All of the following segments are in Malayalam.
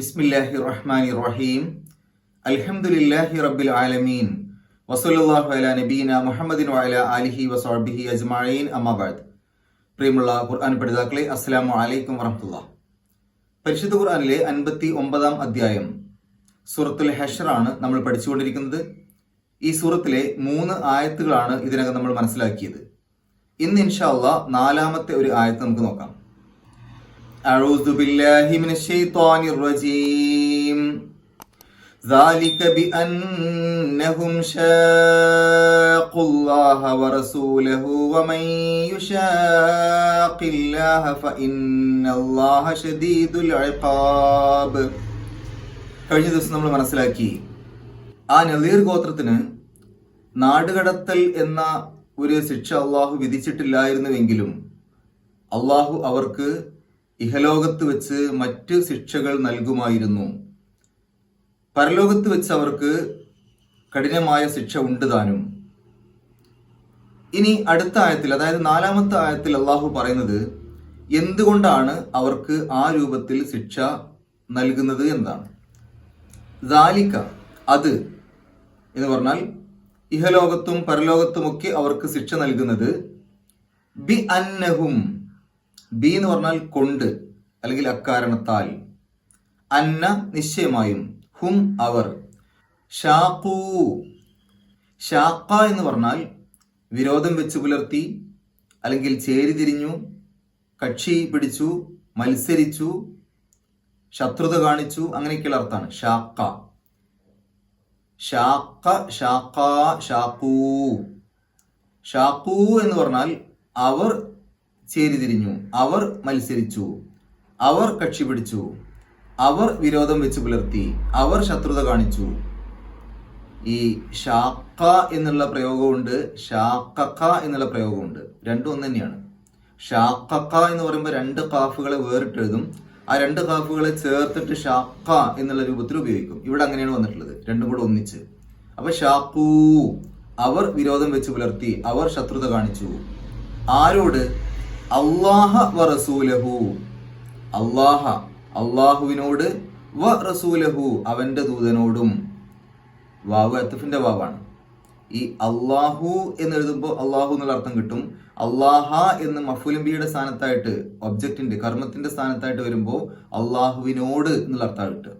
ബിസ്മില്ലാഹി റഹ്മാൻ റഹീം അൽഹംദുലില്ലാഹി റബ്ബിൽ ആലമീൻ വസല്ലല്ലാഹു അലാ നബീന മുഹമ്മദിൻ വഅല ആലിഹി വസാബിഹി അജ്മഈൻ. അമ്മാബാദ് പ്രിയമുള്ള ഖുർആൻ പഠിതാക്കളെ അസ്സലാമു അലൈക്കും വറഹ്മത്തുള്ളാഹ്. പരിശുദ്ധ ഖുർആനിലെ അൻപത്തി ഒമ്പതാം അധ്യായം സൂറത്തുൽ ഹഷറാണ് നമ്മൾ പഠിച്ചുകൊണ്ടിരിക്കുന്നത്. ഈ സൂറത്തിലെ മൂന്ന് ആയത്തുകളാണ് ഇതിനകം നമ്മൾ മനസ്സിലാക്കിയത്. ഇന്ന് ഇൻഷാ അള്ളാഹ് നാലാമത്തെ ഒരു ആയത്ത് നമുക്ക് നോക്കാം. أعوذ بالله من الشيطان الرجيم ذلك بأنهم شاقوا الله ورسوله ومن يشاق الله فإن الله شديد العقاب കഴിഞ്ഞ ദിവസം നമ്മൾ മനസ്സിലാക്കി ആ നദീർ ഗോത്രത്തിന് നാടുകടത്തൽ എന്ന ഒരു ശിക്ഷ അള്ളാഹു വിധിച്ചിട്ടില്ലായിരുന്നുവെങ്കിലും അള്ളാഹു അവർക്ക് ഇഹലോകത്ത് വെച്ച് മറ്റ് ശിക്ഷകൾ നൽകുമായിരുന്നു. പരലോകത്ത് വെച്ച് അവർക്ക് കഠിനമായ ശിക്ഷ ഉണ്ട് താനും. ഇനി അടുത്ത ആയത്തിൽ അതായത് നാലാമത്തെ ആയത്തിൽ അള്ളാഹു പറയുന്നത് എന്തുകൊണ്ടാണ് അവർക്ക് ആ രൂപത്തിൽ ശിക്ഷ നൽകുന്നത് എന്താണ് ദാലിക്ക അത് എന്ന് പറഞ്ഞാൽ ഇഹലോകത്തും പരലോകത്തുമൊക്കെ അവർക്ക് ശിക്ഷ നൽകുന്നത് ബി അന്നഹും ബി എന്ന് പറഞ്ഞാൽ കൊണ്ട് അല്ലെങ്കിൽ അക്കാരണത്താൽ. അന്ന നിശ്ചയമായും ഹും അവർ. ഷാഖൂ. ഷാക്ക എന്ന് പറഞ്ഞാൽ വിരോധം വെച്ച് പുലർത്തി അല്ലെങ്കിൽ ചേരിതിരിഞ്ഞു കക്ഷി പിടിച്ചു മത്സരിച്ചു ശത്രുത കാണിച്ചു അങ്ങനെയൊക്കെയുള്ള അർത്ഥമാണ് ഷാക്ക ഷാക്ക ഷാക്ക ഷാക്കൂ ഷാക്കൂ എന്ന് പറഞ്ഞാൽ അവർ ചേരിതിരിഞ്ഞു. അവർ മത്സരിച്ചു. അവർ കക്ഷി പിടിച്ചു. അവർ വിരോധം വെച്ച് പുലർത്തി. അവർ ശത്രുത കാണിച്ചു. ഈ ഷാക്ക എന്നുള്ള പ്രയോഗമുണ്ട്. ഷാക്കക്ക എന്നുള്ള പ്രയോഗമുണ്ട്. രണ്ടും ഒന്ന് തന്നെയാണ്. ഷാക്കക്ക എന്ന് പറയുമ്പോൾ രണ്ട് കാഫുകളെ വേറിട്ടെഴുതും ആ രണ്ട് കാഫുകളെ ചേർത്തിട്ട് ഷാക്ക എന്നുള്ള രൂപത്തിൽ ഉപയോഗിക്കും. ഇവിടെ അങ്ങനെയാണ് വന്നിട്ടുള്ളത്. രണ്ടും കൂടെ ഒന്നിച്ച്. അപ്പൊ ഷാക്കൂ അവർ വിരോധം വെച്ച് പുലർത്തി. അവർ ശത്രുത കാണിച്ചു. ആരോട്? അള്ളാഹ വ റസൂലഹു. അള്ളാഹ അള്ളാഹുവിനോട് വ റസൂലഹു അവന്റെ ദൂതനോടും. വാവ് അത്തഫിന്റെ വാവാണ്. ഈ അള്ളാഹു എന്ന് എഴുതുമ്പോൾ അള്ളാഹു എന്നുള്ള അർത്ഥം കിട്ടും. അള്ളാഹ എന്ന് മഫുലംബിയുടെ സ്ഥാനത്തായിട്ട് ഒബ്ജക്റ്റിന്റെ കർമ്മത്തിന്റെ സ്ഥാനത്തായിട്ട് വരുമ്പോൾ അള്ളാഹുവിനോട് എന്നുള്ള അർത്ഥം കിട്ടുക.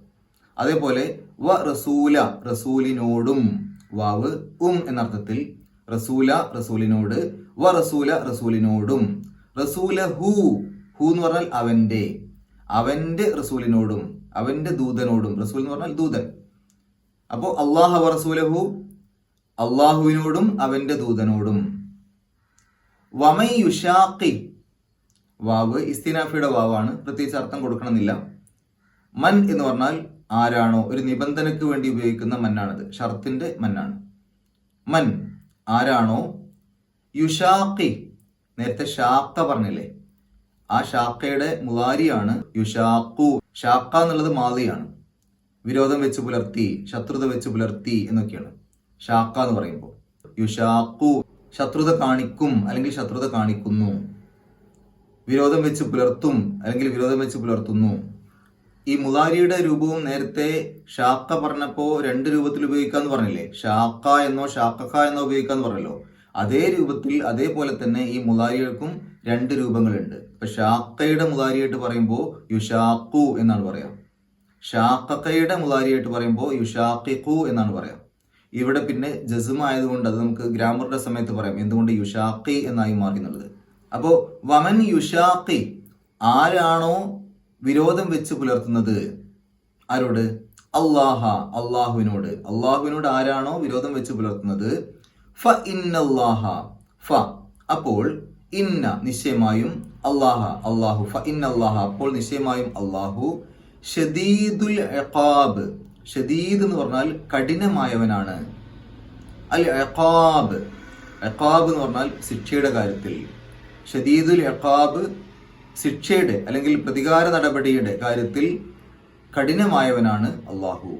അതേപോലെ വ റസൂല റസൂലിനോടും. വാവ് ഉം എന്നർത്ഥത്തിൽ റസൂല റസൂലിനോട് വ റസൂല റസൂലിനോടും. റസൂല ഹു എന്ന് പറഞ്ഞാൽ അവന്റെ. അവന്റെ റസൂലിനോടും അവന്റെ ദൂതനോടും. റസൂൽ എന്ന് പറഞ്ഞാൽ ദൂതൻ. അപ്പോ അള്ളാഹു റസൂലഹു അള്ളാഹുവിനോടും അവന്റെ ദൂതനോടും. വമൈ യുഷാഖി വാവ് ഇസ്തിനാഫിയുടെ വാവാണ്. പ്രത്യേകിച്ച് അർത്ഥം കൊടുക്കണമെന്നില്ല. മൻ എന്ന് പറഞ്ഞാൽ ആരാണോ? ഒരു നിബന്ധനയ്ക്ക് വേണ്ടി ഉപയോഗിക്കുന്ന മന്നാണത്. ഷർത്തിന്റെ മന്നാണ്. മൻ ആരാണോ? യുഷാഖി നേരത്തെ ഷാക്ക പറഞ്ഞില്ലേ? ആ ഷാക്കയുടെ മുവാരിയാണ് യുഷാക്കു ഷാക്ക എന്നുള്ളത് മാതിയാണ് വിരോധം വെച്ച് പുലർത്തി ശത്രുത വെച്ച് പുലർത്തി എന്നൊക്കെയാണ് ഷാക്ക എന്ന് പറയുമ്പോൾ. യുഷാക്കു ശത്രുത കാണിക്കും അല്ലെങ്കിൽ ശത്രുത കാണിക്കുന്നു. വിരോധം വെച്ച് പുലർത്തും അല്ലെങ്കിൽ വിരോധം വെച്ച് പുലർത്തുന്നു. ഈ മുതാരിയുടെ രൂപവും നേരത്തെ ഷാക്ക പറഞ്ഞപ്പോ രണ്ട് രൂപത്തിൽ ഉപയോഗിക്കാന്ന് പറഞ്ഞില്ലേ? ഷാക്ക എന്നോ ഷാക്കക്ക എന്നോ ഉപയോഗിക്കാന്ന് പറഞ്ഞല്ലോ. അതേ രൂപത്തിൽ അതേപോലെ തന്നെ ഈ മുതാരികൾക്കും രണ്ട് രൂപങ്ങളുണ്ട്. ഇപ്പൊ ഷാക്കയുടെ മുതാരിയായിട്ട് പറയുമ്പോൾ യുഷാക്കു എന്നാണ് പറയാം. ഷാക്കയുടെ മുതാരിയായിട്ട് പറയുമ്പോൾ യുഷാക്കു എന്നാണ് പറയാം. ഇവിടെ പിന്നെ ജസുമ ആയതുകൊണ്ട് അത് നമുക്ക് ഗ്രാമറുടെ സമയത്ത് പറയാം. എന്തുകൊണ്ട് യുഷാക്കി എന്നായി മാറി എന്നുള്ളത് അപ്പോ വമൻ യുഷാക്കി ആരാണോ വിരോധം വെച്ച് പുലർത്തുന്നത്? ആരോട്? അള്ളാഹ അള്ളാഹുവിനോട് അള്ളാഹുവിനോട് ആരാണോ വിരോധം വെച്ച് പുലർത്തുന്നത്? ഫ ഇന്നല്ലാഹ. ഫ. അപ്പോൾ ഇന്ന നിശ്ചയമായും അള്ളാഹ അള്ളാഹു ഫ ഇന്നല്ലാഹ. അപ്പോൾ നിശ്ചയമായും അള്ളാഹു ഷദീദുൽ എഖാബ് ഷദീദ് എന്ന് പറഞ്ഞാൽ കഠിനമായവനാണ്. അൽ എഖാബ് എഖാബ് എന്ന് പറഞ്ഞാൽ ശിക്ഷയുടെ കാര്യത്തിൽ. ഷദീദുൽ എഖാബ് ശിക്ഷയുടെ അല്ലെങ്കിൽ പ്രതികാര നടപടിയുടെ കാര്യത്തിൽ കഠിനമായവനാണ് അള്ളാഹു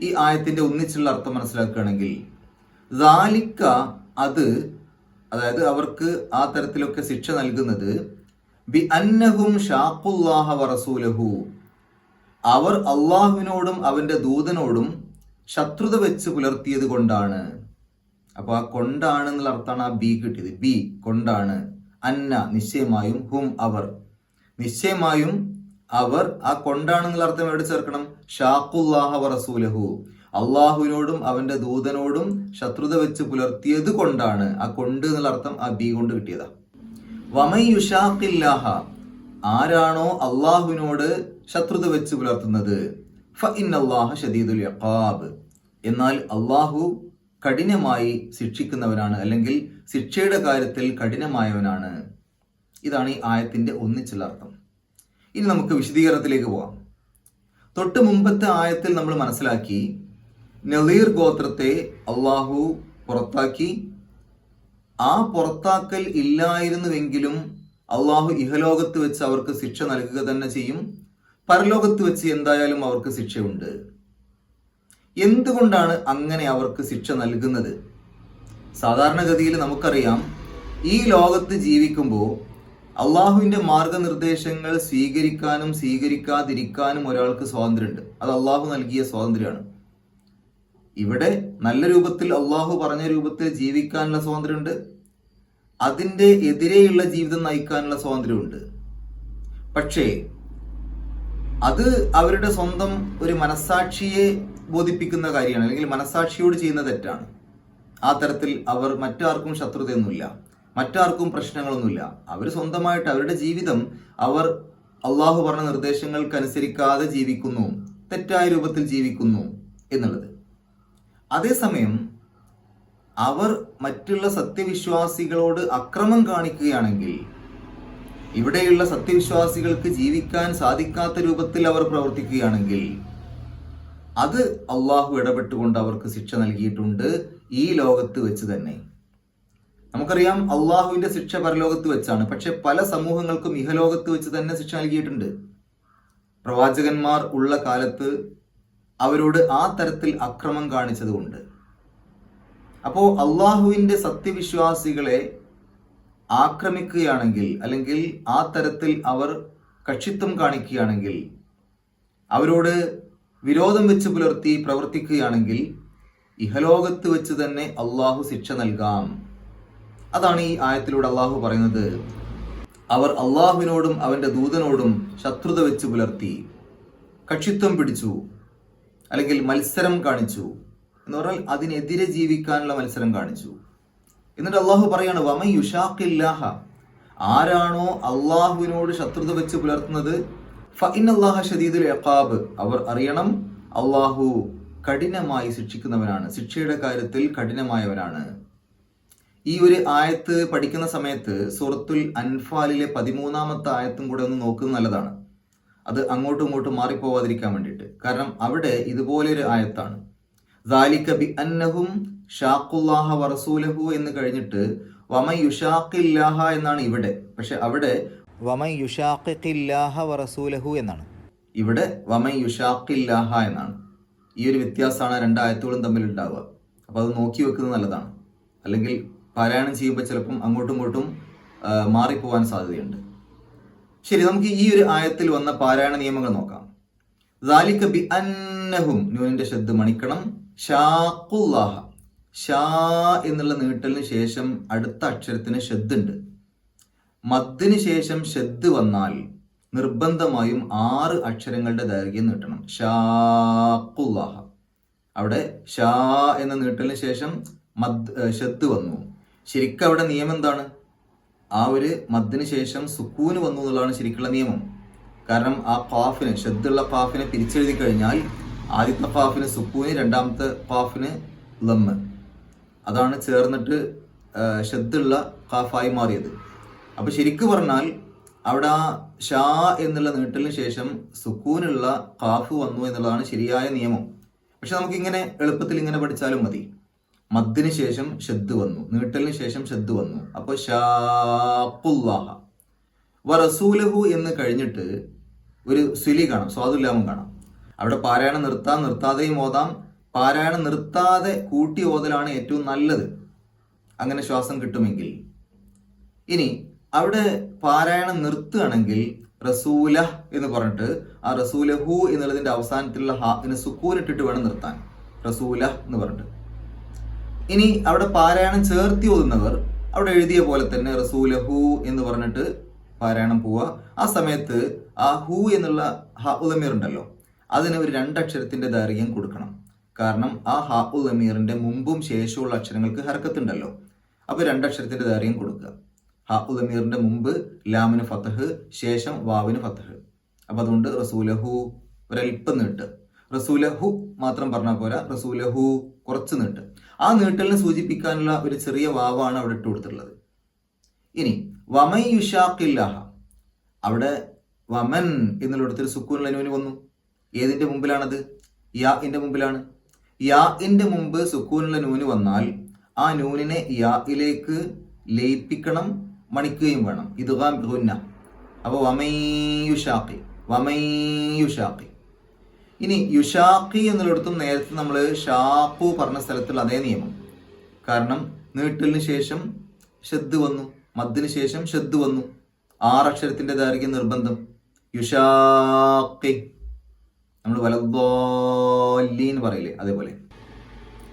ഈ ആയത്തിന്റെ ഒന്നിച്ചുള്ള അർത്ഥം മനസ്സിലാക്കുകയാണെങ്കിൽ ദാലിക്ക അത് അതായത് അവർക്ക് ആ തരത്തിലൊക്കെ ശിക്ഷ നൽകുന്നത് ബി അന്നഹും ഷാഖുല്ലാഹ വറസൂലഹു അവർ അള്ളാഹുവിനോടും അവന്റെ ദൂതനോടും ശത്രുത വെച്ച് പുലർത്തിയത് കൊണ്ടാണ്. അപ്പൊ ആ കൊണ്ടാണ് എന്നുള്ള അർത്ഥമാണ് ആ ബി കിട്ടിയത്. ബി കൊണ്ടാണ്. അന്ന നിശ്ചയമായും ഹും അവർ. നിശ്ചയമായും അവർ ആ കൊണ്ടാണെന്നുള്ള അർത്ഥം എവിടെ ചേർക്കണം? ഷാഖുല്ലാഹ വറസൂലഹു അള്ളാഹുവിനോടും അവന്റെ ദൂതനോടും ശത്രുത വെച്ച് പുലർത്തിയത് കൊണ്ടാണ്. ആ കൊണ്ട് എന്നുള്ള അർത്ഥം ആ ബി കൊണ്ട് കിട്ടിയതാ. വമൈ ആരാണോ അള്ളാഹുവിനോട് ശത്രുത വെച്ച് പുലർത്തുന്നത്? ഷദീദുൽ യഖാബ് എന്നാൽ അള്ളാഹു കഠിനമായി ശിക്ഷിക്കുന്നവനാണ് അല്ലെങ്കിൽ ശിക്ഷയുടെ കാര്യത്തിൽ കഠിനമായവനാണ്. ഇതാണ് ഈ ആയത്തിന്റെ ഒന്നിച്ചുള്ള അർത്ഥം. ഇനി നമുക്ക് വിശദീകരണത്തിലേക്ക് പോകാം. തൊട്ട് മുമ്പത്തെ ആയത്തിൽ നമ്മൾ മനസ്സിലാക്കി നളീർ ഗോത്രത്തെ അള്ളാഹു പുറത്താക്കി. ആ പുറത്താക്കൽ ഇല്ലായിരുന്നുവെങ്കിലും അള്ളാഹു ഇഹലോകത്ത് വെച്ച് അവർക്ക് ശിക്ഷ നൽകുക തന്നെ ചെയ്യും. പരലോകത്ത് വെച്ച് എന്തായാലും അവർക്ക് ശിക്ഷയുണ്ട്. എന്തുകൊണ്ടാണ് അങ്ങനെ അവർക്ക് ശിക്ഷ നൽകുന്നത്? സാധാരണഗതിയിൽ നമുക്കറിയാം ഈ ലോകത്ത് ജീവിക്കുമ്പോൾ അള്ളാഹുവിന്റെ മാർഗനിർദ്ദേശങ്ങൾ സ്വീകരിക്കാനും സ്വീകരിക്കാതിരിക്കാനും ഒരാൾക്ക് സ്വാതന്ത്ര്യമുണ്ട്. അത് അള്ളാഹു നൽകിയ സ്വാതന്ത്ര്യമാണ്. ഇവിടെ നല്ല രൂപത്തിൽ അള്ളാഹു പറഞ്ഞ രൂപത്തിൽ ജീവിക്കാനുള്ള സ്വാതന്ത്ര്യമുണ്ട്. അതിന്റെ എതിരെയുള്ള ജീവിതം നയിക്കാനുള്ള സ്വാതന്ത്ര്യമുണ്ട്. പക്ഷേ അത് അവരുടെ സ്വന്തം ഒരു മനസ്സാക്ഷിയെ ബോധിപ്പിക്കുന്ന കാര്യമാണ് അല്ലെങ്കിൽ മനസ്സാക്ഷിയോട് ചെയ്യുന്ന തെറ്റാണ്. ആ തരത്തിൽ അവർ മറ്റാർക്കും ശത്രുതയൊന്നുമില്ല മറ്റാർക്കും പ്രശ്നങ്ങളൊന്നുമില്ല. അവർ സ്വന്തമായിട്ട് അവരുടെ ജീവിതം അവർ അള്ളാഹു പറഞ്ഞ നിർദ്ദേശങ്ങൾക്കനുസരിക്കാതെ ജീവിക്കുന്നു തെറ്റായ രൂപത്തിൽ ജീവിക്കുന്നു എന്നുള്ളത്. അതേസമയം അവർ മറ്റുള്ള സത്യവിശ്വാസികളോട് അക്രമം കാണിക്കുകയാണെങ്കിൽ ഇവിടെയുള്ള സത്യവിശ്വാസികൾക്ക് ജീവിക്കാൻ സാധിക്കാത്ത രൂപത്തിൽ അവർ പ്രവർത്തിക്കുകയാണെങ്കിൽ അത് അള്ളാഹു ഇടപെട്ടുകൊണ്ട് അവർക്ക് ശിക്ഷ നൽകിയിട്ടുണ്ട് ഈ ലോകത്ത് വെച്ച് തന്നെ. നമുക്കറിയാം അള്ളാഹുവിന്റെ ശിക്ഷ പരലോകത്ത് വെച്ചാണ്. പക്ഷെ പല സമൂഹങ്ങൾക്കും ഇഹലോകത്ത് വെച്ച് തന്നെ ശിക്ഷ നൽകിയിട്ടുണ്ട്. പ്രവാചകന്മാർ ഉള്ള കാലത്ത് അവരോട് ആ തരത്തിൽ അക്രമം കാണിച്ചതുകൊണ്ട്. അപ്പോ അള്ളാഹുവിന്റെ സത്യവിശ്വാസികളെ ആക്രമിക്കുകയാണെങ്കിൽ അല്ലെങ്കിൽ ആ തരത്തിൽ അവർ കക്ഷിത്വം കാണിക്കുകയാണെങ്കിൽ അവരോട് വിരോധം വെച്ച് പുലർത്തി പ്രവർത്തിക്കുകയാണെങ്കിൽ ഇഹലോകത്ത് വെച്ച് തന്നെ അള്ളാഹു ശിക്ഷ നൽകാം. അതാണ് ഈ ആയത്തിലൂടെ അള്ളാഹു പറയുന്നത്. അവർ അള്ളാഹുവിനോടും അവന്റെ ദൂതനോടും ശത്രുത വെച്ച് പുലർത്തി കക്ഷിത്വം പിടിച്ചു. അല്ലെങ്കിൽ മത്സരം കാണിച്ചു എന്ന് പറഞ്ഞാൽ അതിനെതിരെ ജീവിക്കാനുള്ള മത്സരം കാണിച്ചു. എന്നിട്ട് അള്ളാഹു പറയാണ് വമ യുഷാഖില്ലാഹ. ആരാണോ അള്ളാഹുവിനോട് ശത്രുത വെച്ച് പുലർത്തുന്നത്? അള്ളാഹ ഷദീദുൽ ഇഖാബ്. അവർ അറിയണം അള്ളാഹു കഠിനമായി ശിക്ഷിക്കുന്നവനാണ്. ശിക്ഷയുടെ കാര്യത്തിൽ കഠിനമായവനാണ്. ഈ ഒരു ആയത്ത് പഠിക്കുന്ന സമയത്ത് സൂറത്തുൽ അൻഫാലിലെ പതിമൂന്നാമത്തെ ആയത്തും കൂടെ ഒന്ന് നോക്കുന്നത് നല്ലതാണ്. അത് അങ്ങോട്ടും ഇങ്ങോട്ടും മാറിപ്പോവാതിരിക്കാൻ വേണ്ടിയിട്ട്. കാരണം അവിടെ ഇതുപോലെ ഒരു ആയത്താണ് ബി അന്നഹും ഷാഖുല്ലാഹ വറസൂലഹു എന്ന് കഴിഞ്ഞിട്ട് വമ യുഷാഖില്ലാഹ എന്നാണ് ഇവിടെ. പക്ഷെ അവിടെ വമ യുഷാഖില്ലാഹ വറസൂലഹു എന്നാണ്. ഇവിടെ വമ യുഷാഖില്ലാഹ എന്നാണ്. ഈ ഒരു വ്യത്യാസമാണ് രണ്ടായത്തോളം തമ്മിൽ ഉണ്ടാവുക. അപ്പോൾ അത് നോക്കി വെക്കുന്നത് നല്ലതാണ്. അല്ലെങ്കിൽ പാരായണം ചെയ്യുമ്പോൾ ചിലപ്പം അങ്ങോട്ടും ഇങ്ങോട്ടും മാറിപ്പോവാൻ സാധ്യതയുണ്ട്. ശരി നമുക്ക് ഈ ഒരു ആയത്തിൽ വന്ന പാരായണ നിയമങ്ങൾ നോക്കാം. ദാലിക്ക ബി അന്നഹും നൂനിന്റെ ശബ്ദം മണിക്കണം. ഷാഖുല്ലാഹ. ഷാ എന്നുള്ള നീട്ടലിന് ശേഷം അടുത്ത അക്ഷരത്തിന് ഷദ്ദുണ്ട്. മദ്ദിന് ശേഷം ഷദ് വന്നാൽ നിർബന്ധമായും ആറ് അക്ഷരങ്ങളുടെ ദൈർഘ്യം നീട്ടണം. ഷാഖുല്ലാഹ. അവിടെ ഷാ എന്ന നീട്ടലിന് ശേഷം മദ് ഏഹ് വന്നു. ശരിക്കും അവിടെ നിയമം എന്താണ്? ആ ഒരു മദ്ദിന് ശേഷം സുക്കൂന് വന്നു എന്നുള്ളതാണ് ശരിക്കുള്ള നിയമം. കാരണം ആ പാഫിന് ഷെദ്ദുള്ള പാഫിനെ പിരിച്ചെഴുതി കഴിഞ്ഞാൽ ആദ്യത്തെ പാഫിന് സുക്കൂന് രണ്ടാമത്തെ പാഫിന് ലമ്മ്. അതാണ് ചേർന്നിട്ട് ഷെദ്ദുള്ള കാഫായി മാറിയത്. അപ്പൊ ശരിക്കു പറഞ്ഞാൽ അവിടെ ആ ഷാ എന്നുള്ള നീട്ടലിന് ശേഷം സുക്കൂനുള്ള കാഫ് വന്നു എന്നുള്ളതാണ് ശരിയായ നിയമം. പക്ഷെ നമുക്കിങ്ങനെ എളുപ്പത്തിൽ ഇങ്ങനെ പഠിച്ചാലും മതി. മദ്ദിന് ശേഷം ഷെദ് വന്നു. നീട്ടലിന് ശേഷം ഷെദ് വന്നു. അപ്പോൾ ഷാഖുല്ലാഹ. വറസൂലഹു എന്ന് കഴിഞ്ഞിട്ട് ഒരു സുലി കാണാം. സ്വാദുല്ലാമം കാണാം. അവിടെ പാരായണം നിർത്താം നിർത്താതെയും ഓതാം. പാരായണം നിർത്താതെ കൂട്ടി ഓതലാണ് ഏറ്റവും നല്ലത്. അങ്ങനെ ശ്വാസം കിട്ടുമെങ്കിൽ. ഇനി അവിടെ പാരായണം നിർത്തുകയാണെങ്കിൽ റസൂല എന്ന് പറഞ്ഞിട്ട് ആ റസൂലഹു എന്നുള്ളതിന്റെ അവസാനത്തിലുള്ള ഹാ സുക്കൂൻ ഇട്ടിട്ട് വേണം നിർത്താൻ. റസൂല എന്ന് പറഞ്ഞിട്ട്. ഇനി അവിടെ പാരായണം ചേർത്തി ഓതുന്നവർ അവിടെ എഴുതിയ പോലെ തന്നെ റസൂലഹു എന്ന് പറഞ്ഞിട്ട് പാരായണം പോവുക. ആ സമയത്ത് ആ ഹു എന്നുള്ള ഹ ഉദമീർ ഉണ്ടല്ലോ അതിന് ഒരു രണ്ടക്ഷരത്തിന്റെ ദൈർഘ്യം കൊടുക്കണം. കാരണം ആ ഹ ഉദമീറിന്റെ മുമ്പും ശേഷമുള്ള അക്ഷരങ്ങൾക്ക് ഹർക്കത്തുണ്ടല്ലോ. അപ്പൊ രണ്ടക്ഷരത്തിന്റെ ദൈർഘ്യം കൊടുക്കുക. ഹ ഉദമീറിന്റെ മുമ്പ് ലാമിന് ഫത്തഹ് ശേഷം വാവിന് ഫത്തഹ് അപ്പൊ അതുകൊണ്ട് റസൂലഹു ഒരൽപ്പം നീട്ട്. റസൂലഹു മാത്രം പറഞ്ഞാൽ പോരാ റസൂലഹു കുറച്ച് നീട്ട്. ആ നീട്ടലിനെ സൂചിപ്പിക്കാനുള്ള ഒരു ചെറിയ വാവാണ് അവിടെ ഇട്ട് കൊടുത്തിട്ടുള്ളത്. ഇനി വമൻ യുഷാഖില്ലാഹ. അവിടെ വമൻ എന്നുള്ളിടത്തൊരു സുക്കൂൻ ലനുവിന് വന്നു. ഏതിന്റെ മുമ്പിലാണത്? യാ ഇന്റെ മുമ്പിലാണ്. യാ ഇന്റെ മുമ്പ് സുക്കൂനുള്ള നൂന് വന്നാൽ ആ നൂനിനെ യായിലേക്ക് ലയിപ്പിക്കണം മണിക്കുകയും വേണം. ഇത് ഗുന്ന അപ്പോൾ വമയുഷാഖി വമയുഷാഖി ഇനി യുഷാഖി എന്നുള്ളിടത്തും നേരത്തെ നമ്മൾ ഷാഖു പറഞ്ഞ സ്ഥലത്തുള്ള അതേ നിയമം. കാരണം നീട്ടലിന് ശേഷം ഷെദ് വന്നു മദ്ദിന് ശേഷം ഷെദ് വന്നു. ആറക്ഷരത്തിന്റെ ദൈർഘ്യം നിർബന്ധം. യുഷാഖി. നമ്മൾ വലദ്ദോല്ലീൻ പറയില്ലേ അതേപോലെ.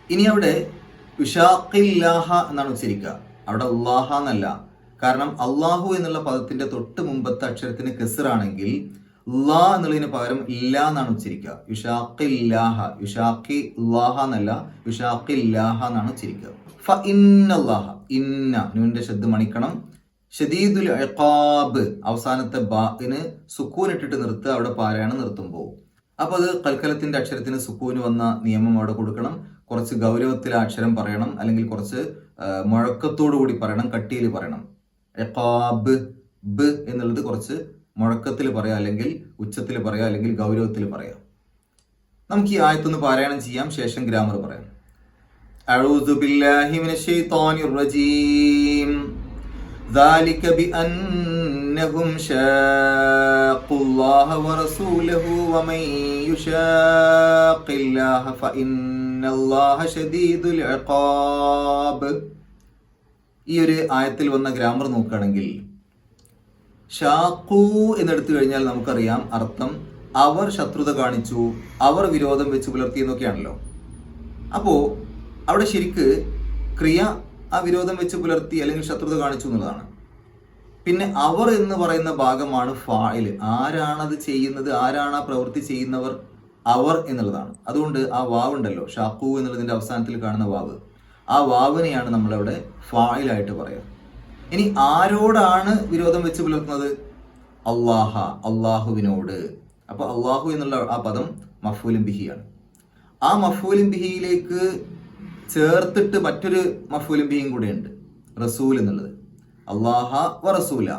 ഇനി അവിടെ യുഷാഖില്ലാഹ എന്നാണ് ഉച്ചരിക്കുക. അവിടെ അള്ളാഹ എന്നല്ല. കാരണം അള്ളാഹു എന്നുള്ള പദത്തിന്റെ തൊട്ട് മുമ്പത്തെ അക്ഷരത്തിന് കെസറാണെങ്കിൽ ലാ എന്നുള്ളതിന് പകരം ഇല്ല എന്നാണ് ഉച്ചരിക്കുക. യുഷാഖില്ലാഹ യുഷാഖി ലാഹ എന്നല്ല യുഷാഖില്ലാഹ എന്നാണ് ഉച്ചരിക്കുക. ഫ ഇന്നല്ലാഹ ഇന്ന നൂന്റെ ശബ്ദം മണിക്കണം. ഷദീദുൽ ഇഖാബ് അവസാനത്തെ ബാഇന് സുക്കൂൻ ഇട്ടിട്ട് നിർത്തുക അവിടെ പാരായണം നിർത്തുമ്പോൾ അപ്പോൾ അത് കൽക്കലത്തിന്റെ അക്ഷരത്തിന് സുക്കൂന് വന്ന നിയമം അവിടെ കൊടുക്കണം. കുറച്ച് ഗൗരവത്തിൽ അക്ഷരം പറയണം അല്ലെങ്കിൽ കുറച്ച് മുഴക്കത്തോടു കൂടി പറയണം കട്ടിയിൽ പറയണം. എക്കാബ് ബ് എന്നുള്ളത് കുറച്ച് മുഴക്കത്തിൽ പറയാം അല്ലെങ്കിൽ ഉച്ചത്തിൽ പറയാം അല്ലെങ്കിൽ ഗൗരവത്തിൽ പറയാം. നമുക്ക് ഈ ആയത്തൊന്ന് പാരായണം ചെയ്യാം ശേഷം ഗ്രാമർ പറയാം. أعوذ بالله من الشيطان الرجيم ذلك بأنهم شاقوا الله ورسوله ومن يشاق الله فإن الله شديد العقاب ഈ ഒരു ആയത്തിൽ വന്ന ഗ്രാമർ നോക്കുകയാണെങ്കിൽ ഷാക്കു എന്നെടുത്തു കഴിഞ്ഞാൽ നമുക്കറിയാം അർത്ഥം അവർ ശത്രുത കാണിച്ചു അവർ വിരോധം വെച്ച് പുലർത്തി എന്നൊക്കെയാണല്ലോ. അപ്പോൾ അവിടെ ശരിക്ക് ക്രിയ ആ വിരോധം വെച്ച് പുലർത്തി അല്ലെങ്കിൽ ശത്രുത കാണിച്ചു എന്നുള്ളതാണ്. പിന്നെ അവർ എന്ന് പറയുന്ന ഭാഗമാണ് ഫായിൽ. ആരാണത് ചെയ്യുന്നത് ആരാണ് ആ പ്രവൃത്തി ചെയ്യുന്നവർ? അവർ എന്നുള്ളതാണ്. അതുകൊണ്ട് ആ വാവുണ്ടല്ലോ ഷാക്കു എന്നുള്ളതിന്റെ അവസാനത്തിൽ കാണുന്ന വാവ്. ആ വാവിനെയാണ് നമ്മളവിടെ ഫായിലായിട്ട് പറയുക. ഇനി ആരോടാണ് വിരോധം വെച്ച് പുലർത്തുന്നത്? അള്ളാഹ അള്ളാഹുവിനോട്. അപ്പൊ അള്ളാഹു എന്നുള്ള ആ പദം മഫൂലും ബിഹിയാണ്. ആ മഫൂലും ബിഹിയിലേക്ക് ചേർത്തിട്ട് മറ്റൊരു മഫൂലും ബിഹിയും കൂടെ ഉണ്ട് റസൂൽ എന്നുള്ളത്. അള്ളാഹ വ റസൂല.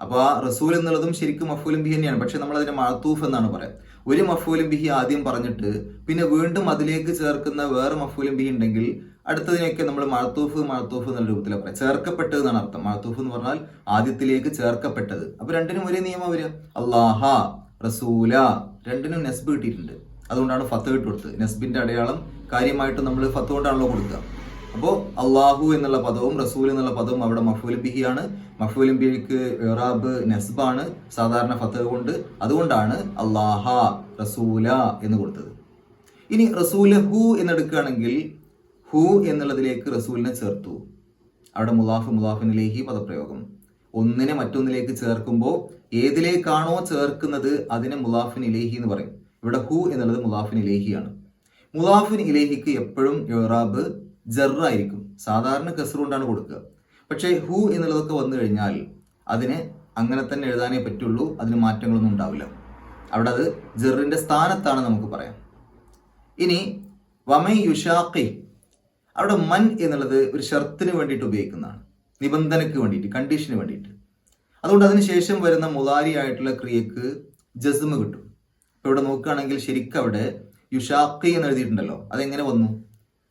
അപ്പൊ ആ റസൂൽ എന്നുള്ളതും ശരിക്കും മഫൂലും ബിഹി തന്നെയാണ്. പക്ഷെ നമ്മൾ അതിനെ മഴത്തൂഫ് എന്നാണ് പറയാം. ഒരു മഫൂലും ബിഹി ആദ്യം പറഞ്ഞിട്ട് പിന്നെ വീണ്ടും അതിലേക്ക് ചേർക്കുന്ന വേറെ മഫൂലും ബിഹി ഉണ്ടെങ്കിൽ അടുത്തതിനൊക്കെ നമ്മൾ മഴത്തൂഫ് മഴത്തൂഫ് എന്നുള്ള രൂപത്തിലാണ് പറയാം ചേർക്കപ്പെട്ടത് എന്നാണ് അർത്ഥം. മഴത്തൂഫ് എന്ന് പറഞ്ഞാൽ ആദ്യത്തിലേക്ക് ചേർക്കപ്പെട്ടത്. അപ്പൊ രണ്ടിനും ഒരേ നിയമം വരിക. അള്ളാഹ റസൂല രണ്ടിനും നെസ്ബ് കിട്ടിയിട്ടുണ്ട്. അതുകൊണ്ടാണ് ഫത്ത് ഇട്ട് കൊടുത്തത്. നെസ്ബിന്റെ അടയാളം കാര്യമായിട്ട് നമ്മൾ ഫത്ത് കൊണ്ടാണല്ലോ കൊടുക്കുക. അപ്പോൾ അള്ളാഹു എന്നുള്ള പദവും റസൂൽ എന്നുള്ള പദവും അവിടെ മഫൂൽ ബിഹിയാണ് മഫൂൽ ഇറാബ് നെസ്ബാണ് സാധാരണ ഫത്ത് കൊണ്ട്. അതുകൊണ്ടാണ് അള്ളാഹ റസൂല എന്ന് കൊടുത്തത്. ഇനി റസൂലഹു എന്നെടുക്കുകയാണെങ്കിൽ ഹു എന്നുള്ളതിലേക്ക് റസൂലിനെ ചേർത്തു. അവിടെ മുലാഫ് മുലാഫിനിലേക്ക് പദപ്രയോഗം. ഒന്നിനെ മറ്റൊന്നിലേക്ക് ചേർക്കുമ്പോൾ ഏതിലേക്കാണോ ചേർക്കുന്നത് അതിനെ മുലാഫിൻ ഇലേഹി എന്ന് പറയും. ഇവിടെ ഹു എന്നുള്ളത് മുലാഫിൻ ഇലേഹിയാണ് മുലാഫിൻ ഇലേഹിക്ക് എപ്പോഴും ഇറാബ് ജറായിരിക്കും. സാധാരണ കസർ കൊണ്ടാണ് കൊടുക്കുക. പക്ഷേ ഹു എന്നുള്ളതൊക്കെ വന്നു കഴിഞ്ഞാൽ അതിനെ അങ്ങനെ തന്നെ എഴുതാനേ പറ്റുള്ളൂ അതിന് മാറ്റങ്ങളൊന്നും ഉണ്ടാവില്ല. അവിടെ അത് ജെറിന്റെ സ്ഥാനത്താണ് നമുക്ക് പറയാം. ഇനി വമൈ യുഷാഖി അവിടെ മൻ എന്നുള്ളത് ഒരു ഷർത്തിന് വേണ്ടിയിട്ട് ഉപയോഗിക്കുന്നതാണ്. നിബന്ധനയ്ക്ക് വേണ്ടിയിട്ട് കണ്ടീഷന് വേണ്ടിയിട്ട്. അതുകൊണ്ട് അതിന് ശേഷം വരുന്ന മുതാരി ആയിട്ടുള്ള ക്രിയക്ക് ജസ്മ കിട്ടും. ഇപ്പൊ ഇവിടെ നോക്കുകയാണെങ്കിൽ ശരിക്കും അവിടെ യുഷാഖി എന്ന് എഴുതിയിട്ടുണ്ടല്ലോ അതെങ്ങനെ വന്നു?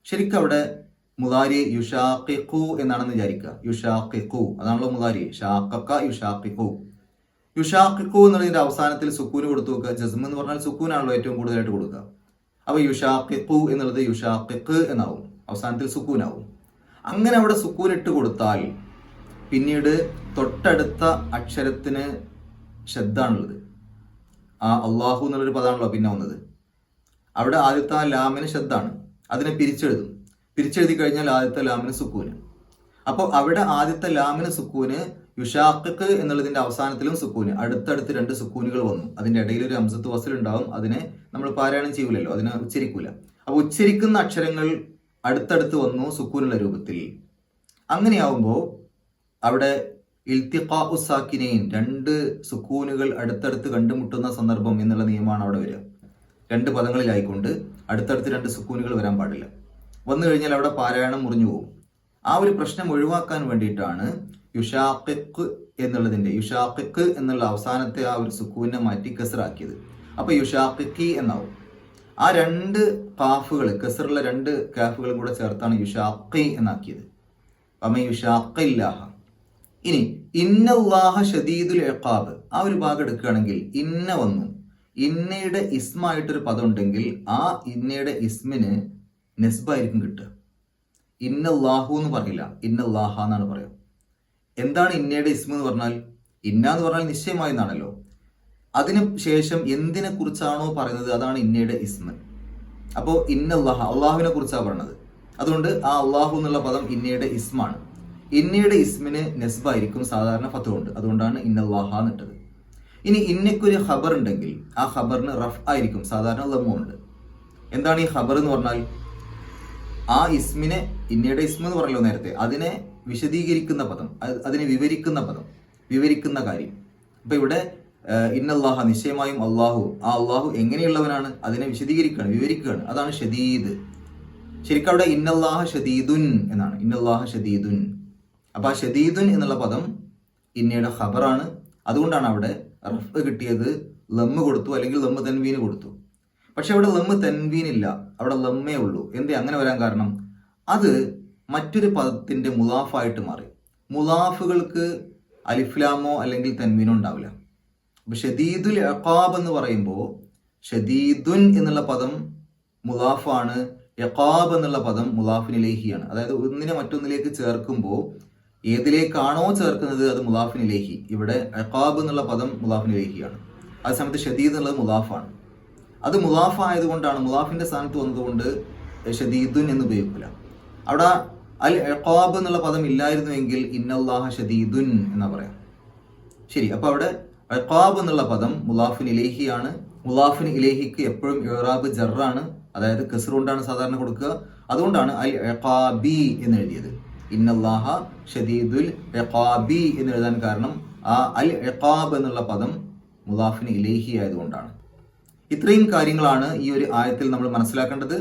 ശരിക്കവിടെ അവിടെ മുലാരി യുഷാഖിഖു എന്നാണെന്ന് വിചാരിക്കുക. യുഷാഖിഖു അതാണല്ലോ മുതാരി. ഷാഖക്ക യുഷാഖിഖു. യുഷാഖിഖു എന്നുള്ളതിന്റെ അവസാനത്തിൽ സുക്കൂന് കൊടുത്തു വെക്കുക ജസ്മ എന്ന് പറഞ്ഞാൽ സുക്കൂനാണല്ലോ ഏറ്റവും കൂടുതലായിട്ട് കൊടുക്കുക. അപ്പൊ യുഷാഖിഖു എന്നുള്ളത് യുഷാഖിഖ് എന്നാവും. അവസാനത്തിൽ സുക്കൂനാവും. അങ്ങനെ അവിടെ സുക്കൂൻ ഇട്ട് കൊടുത്താൽ പിന്നീട് തൊട്ടടുത്ത അക്ഷരത്തിന് ശബ്ദാണുള്ളത്. ആ അള്ളാഹു എന്നുള്ളൊരു പദമാണല്ലോ പിന്നെ വന്നത്. അവിടെ ആദ്യത്തെ ആ ലാമിന് ശബ്ദാണ്. അതിനെ പിരിച്ചെഴുതും. പിരിച്ചെഴുതി കഴിഞ്ഞാൽ ആദ്യത്തെ ലാമിന് സുക്കൂന്. അപ്പോൾ അവിടെ ആദ്യത്തെ ലാമിന് സുക്കൂന് യുഷാഖക്ക് എന്നുള്ളതിന്റെ അവസാനത്തിലും സുക്കൂന്. അടുത്തടുത്ത് രണ്ട് സുക്കൂനുകൾ വന്നു. അതിന്റെ ഇടയിൽ ഒരു അംസത്ത് വസൽ ഉണ്ടാവും അതിനെ നമ്മൾ പാരായണം ചെയ്യൂലല്ലോ. അതിനെ ഉച്ചരിക്കൂല. അപ്പോൾ ഉച്ചരിക്കുന്ന അക്ഷരങ്ങൾ അടുത്തടുത്ത് വന്നു സുക്കൂനുള്ള രൂപത്തിൽ. അങ്ങനെയാവുമ്പോൾ അവിടെ ഇൽത്തിഖാ രണ്ട് സുക്കൂനുകൾ അടുത്തടുത്ത് കണ്ടുമുട്ടുന്ന സന്ദർഭം എന്നുള്ള നിയമമാണ് അവിടെ വരിക. രണ്ട് പദങ്ങളിലായിക്കൊണ്ട് അടുത്തടുത്ത് രണ്ട് സുക്കൂനുകൾ വരാൻ പാടില്ല. വന്നു കഴിഞ്ഞാൽ അവിടെ പാരായണം മുറിഞ്ഞു പോകും. ആ ഒരു പ്രശ്നം ഒഴിവാക്കാൻ വേണ്ടിയിട്ടാണ് യുഷാഖിഖ് എന്നുള്ളതിന്റെ യുഷാഖിഖ് എന്നുള്ള അവസാനത്തെ ആ ഒരു സുക്കൂനെ മാറ്റി കസറാക്കിയത് അപ്പൊ യുഷാഖിഖി എന്നാവും. ആ രണ്ട് കാഫുകൾ കസറുള്ള രണ്ട് കാഫുകളും കൂടെ ചേർത്താണ് യുഷാഖി എന്നാക്കിയത്. അമ്മ യുഷാഖില്ലാഹ ഇനി ഇന്നല്ലാഹ ഷദീദുൽ ആ ഒരു ഭാഗം എടുക്കുകയാണെങ്കിൽ ഇന്ന വന്നു. ഇന്നയുടെ ഇസ്മായിട്ടൊരു പദം ഉണ്ടെങ്കിൽ ആ ഇന്നയുടെ ഇസ്മിന് നെസ്ബായിരിക്കും കിട്ടുക. ഇന്നല്ലാഹു എന്ന് പറയില്ല. ഇന്നല്ലാഹ എന്നാണ് പറയുക. എന്താണ് ഇന്നയുടെ ഇസ്മ എന്ന് പറഞ്ഞാൽ? ഇന്ന എന്ന് പറഞ്ഞാൽ നിശ്ചയമായി എന്നാണല്ലോ അതിന് ശേഷം എന്തിനെ കുറിച്ചാണോ പറയുന്നത്? അതാണ് ഇന്നയുടെ ഇസ്മ. അപ്പോൾ ഇന്നല്ലാഹ അള്ളാഹുവിനെ കുറിച്ചാണ് പറഞ്ഞത് അതുകൊണ്ട് ആ അള്ളാഹു എന്നുള്ള പദം ഇന്നയുടെ ഇസ്മാണ്. ഇന്നയുടെ ഇസ്മിന് നെസ്ബായിരിക്കും സാധാരണ ഫത്തുകൊണ്ട് അതുകൊണ്ടാണ് ഇന്നല്ലാഹ എന്നിട്ടത്. ഇനി ഇന്നയ്ക്കൊരു ഖബർ ഉണ്ടെങ്കിൽ ആ ഖബറിന് റഫ് ആയിരിക്കും. സാധാരണ ലമ്മുണ്ട് എന്താണ് ഈ ഖബർ എന്ന് പറഞ്ഞാൽ? ആ ഇസ്മിനെ ഇന്നയുടെ ഇസ്മ എന്ന് പറഞ്ഞല്ലോ നേരത്തെ. അതിനെ വിശദീകരിക്കുന്ന പദം അതിനെ വിവരിക്കുന്ന പദം വിവരിക്കുന്ന കാര്യം. അപ്പൊ ഇവിടെ ഇന്നല്ലാഹ നിശ്ചയമായും അള്ളാഹു ആ അള്ളാഹു എങ്ങനെയുള്ളവനാണ്? അതിനെ വിശദീകരിക്കുകയാണ് വിവരിക്കുകയാണ്. അതാണ് ഷദീദ്. ശരിക്കും അവിടെ ഇന്നല്ലാഹ ഷദീദുൻ എന്നാണ്. ഇന്നല്ലാഹ ഷദീദുൻ. അപ്പൊ ആ ഷദീദുൻ എന്നുള്ള പദം ഇന്നയുടെ ഖബറാണ്. അതുകൊണ്ടാണ് അവിടെ റഫ് കിട്ടിയത് ലമ്മ് കൊടുത്തു അല്ലെങ്കിൽ ലമ്മ് തൻവീന് കൊടുത്തു. പക്ഷെ അവിടെ ലമ്മ് തൻവീനില്ല അവിടെ ലമ്മേ ഉള്ളൂ. എന്തേ അങ്ങനെ വരാൻ കാരണം? അത് മറ്റൊരു പദത്തിന്റെ മുലാഫായിട്ട് മാറി. മുലാഫുകൾക്ക് അലിഫ്ലാമോ അല്ലെങ്കിൽ തൻവീനോ ഉണ്ടാവില്ല. അപ്പൊ ഷദീദുൽ എക്കാബ് എന്ന് പറയുമ്പോൾ ഷദീദുൻ എന്നുള്ള പദം മുലാഫാണ് യക്കാബ് എന്നുള്ള പദം മുലാഫിനിലേഹിയാണ് അതായത് ഒന്നിനെ മറ്റൊന്നിലേക്ക് ചേർക്കുമ്പോൾ ഏതിലേക്കാണോ ചേർക്കുന്നത് അത് മുലാഫിനിലേഹി ഇവിടെ അക്കാബ് എന്നുള്ള പദം മുലാഫിനിലേഹിയാണ് അതേസമയത്ത് ഷദീദ് എന്നുള്ളത് മുലാഫാണ് അത് മുലാഫ് ആയതുകൊണ്ടാണ് മുലാഫിന്റെ സ്ഥാനത്ത് വന്നതുകൊണ്ട് ഷദീദുൻ എന്ന് ഉപയോഗിക്കില്ല. അവിടെ അൽ എക്കാബ് എന്നുള്ള പദം ഇല്ലായിരുന്നുവെങ്കിൽ ഇന്നല്ലാഹ ഷദീദുൻ എന്നാ പറയാം. ശരി അപ്പൊ അവിടെ അക്കാബ് എന്നുള്ള പദം മുലാഫിൻ ഇലേഹിയാണ് മുലാഫിൻ ഇലേഹിക്ക് എപ്പോഴും ഇറാബ് ജറാണ് അതായത് കസർ കൊണ്ടാണ് സാധാരണ കൊടുക്കുക. അതുകൊണ്ടാണ് അൽ എക്കാബി എന്ന് എഴുതിയത്. ഇന്നല്ലാഹ ഷദീദുൽ എക്കാബി എന്ന് എഴുതാൻ കാരണം ആ അൽ എക്കാബ് എന്നുള്ള പദം മുലാഫിൻ ഇലേഹി ആയതുകൊണ്ടാണ്. ഇത്രയും കാര്യങ്ങളാണ് ഈ ഒരു ആയത്തിൽ നമ്മൾ മനസ്സിലാക്കേണ്ടത്.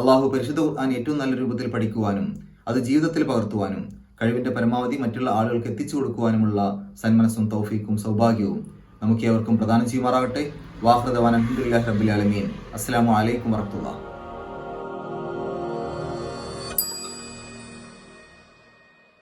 അള്ളാഹു പരിശുദ്ധ ഖുർആൻ ഏറ്റവും നല്ല രൂപത്തിൽ പഠിക്കുവാനും അത് ജീവിതത്തിൽ പകർത്തുവാനും കഴിവിന്റെ പരമാവധി മറ്റുള്ള ആളുകൾക്ക് എത്തിച്ചു കൊടുക്കുവാനുമുള്ള സന്മനസ്സും തൗഫീക്കും സൗഭാഗ്യവും നമുക്ക് ഏവർക്കും പ്രദാനം ചെയ്യുമാറാകട്ടെ. വാഹൃദവാൻ അഹമ്മദില്ലാ റബ്ബിൽ അലമീൻ അസ്സലാമു അലൈക്കും വറഹ്മത്തുള്ളാഹി.